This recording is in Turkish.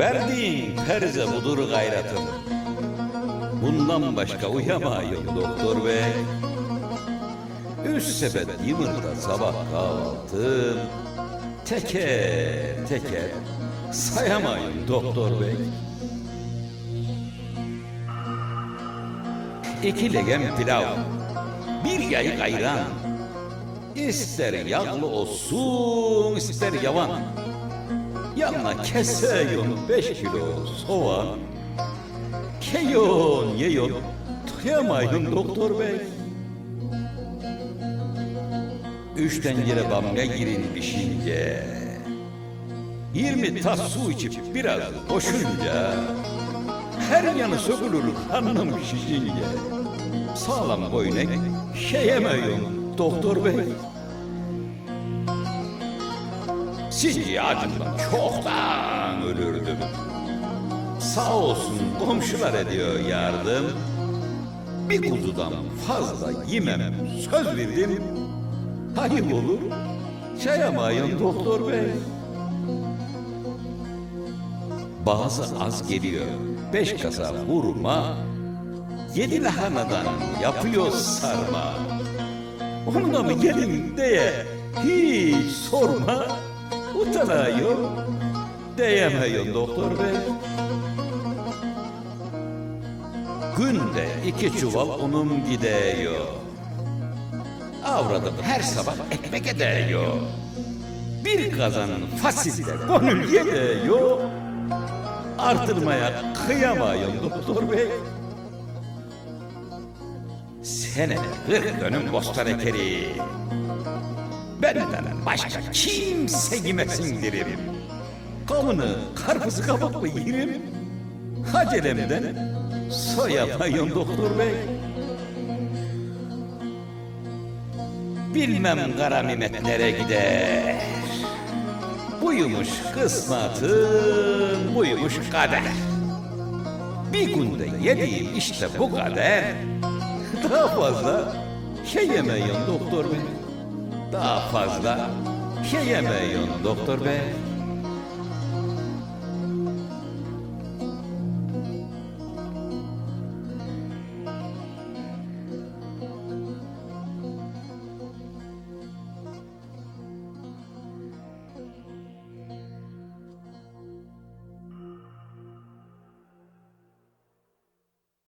Verdiğin perze budur gayretim. Bundan başka uyamayım doktor bey. Üç sepet yumurta sabah kahvaltım. Teker teker sayamayım doktor bey. İki legem pilav, bir yay ayran. İster yağlı olsun, ister yavan. Yanına keseyon beş kilo soğan. Keyon yeyon, doyamayın doktor bey. Üç tencere bamya girin pişince. Yirmi tas su içip biraz koşunca. Her yanı sökülür karnım şişince. Sağlam boynek şey yemiyorum doktor bey. Sizi acımdan çoktan ölürdüm. Sağ olsun komşular ediyor yardım. Bir kuzudan fazla yemem söz verdim. Hayır olur. Çayamayın doktor bey. Bazı az geliyor. Beş kasa vurma. Yedi lahanadan yapıyor sarma. Onu da mı gelin diye hiç sorma. Utanıyor. Diyemiyor doktor bey. Günde iki çuval unum gidiyor. Avradım her sabah ekmek ediyor. Bir kazanın fasilde gönül yediyor. Artırmaya kıyamayın doktor bey. Senede kırk dönüm bostan ekeri. Benden başka kimse yemesin derim. Kavunu, karpuzu kabaklı yerim. Acelemden soyamayın doktor bey. Bilmem kara Mehmet nereye gider. Buymuş kısmatın, buymuş kader. Bir günde yediğim işte bu kader. Daha fazla şey yemeyin doktor bey. Daha fazla şey yemeyin doktor bey.